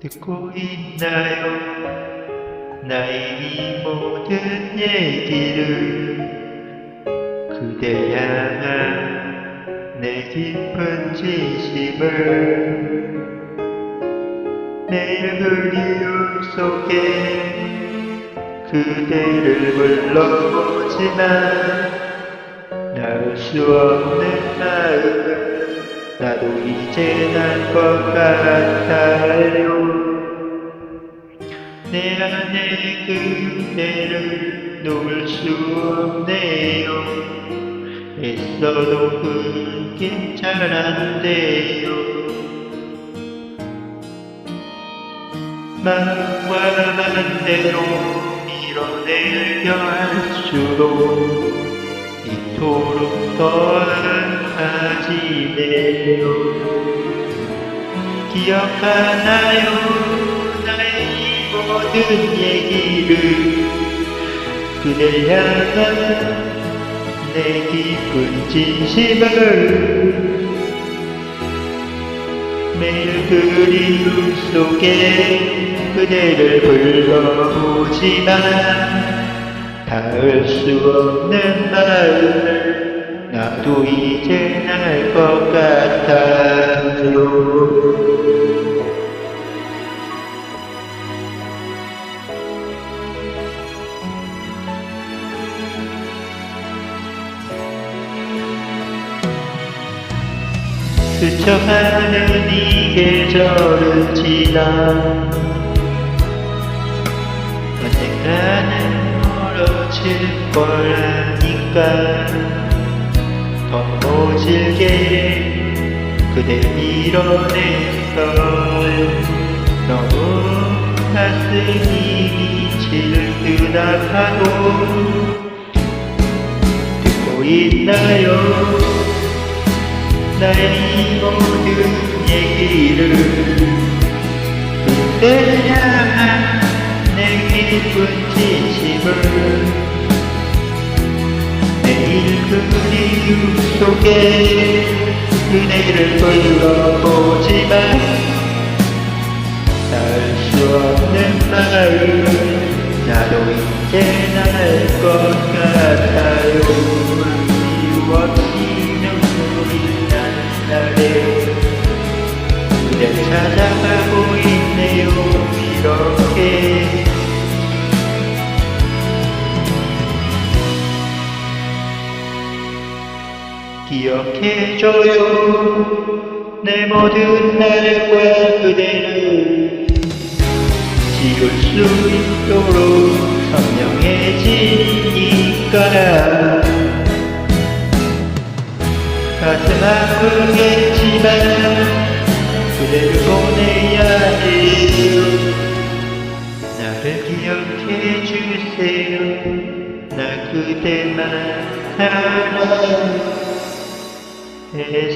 듣고 있나요? 나의 이 모든 얘기를 그대 향한 내 깊은 진심을 매일 그리움 속에 그대를 불러보지만 나을 수 없는 마음을 나도 이제 날 것 같아요. 내 안에 그대를 놓을 수 없네요. 애써도 그게 잘안 돼요. 마음과 반대로 밀어내려 할수록 이토록 더 아파지네요 기억하나요? 나의 이 모든 얘기를 그댈 향한 내 깊은 진심을 매일 그리움 속에 그대를 불러보지만 닿을 수 없는 마음을 나도 이제 알것 같아요. 스쳐가는 이 계절은 지나 언젠가는 멀어질 거라니까 더 모질게. 그댈 밀어내서 너무 가슴이 질끈하고 듣고 있나요? 나의 이 모든 얘기를 향한 내 깊은 진심을 매일 그리움 속에 그대를 불러보지만 닿을 수 없는 마음 나도 이제 날것 같아요. 이유 없이 눈물이 나는 날에 그댈 찾아가고 있네요. 이렇게 기억해줘요. 내 모든 날과 그대를 지울 수 있도록 선명해지니까 가슴 아프겠지만 그대를 보내야 해요. 나를 기억해 주세요. 나 그대만 사랑했 음을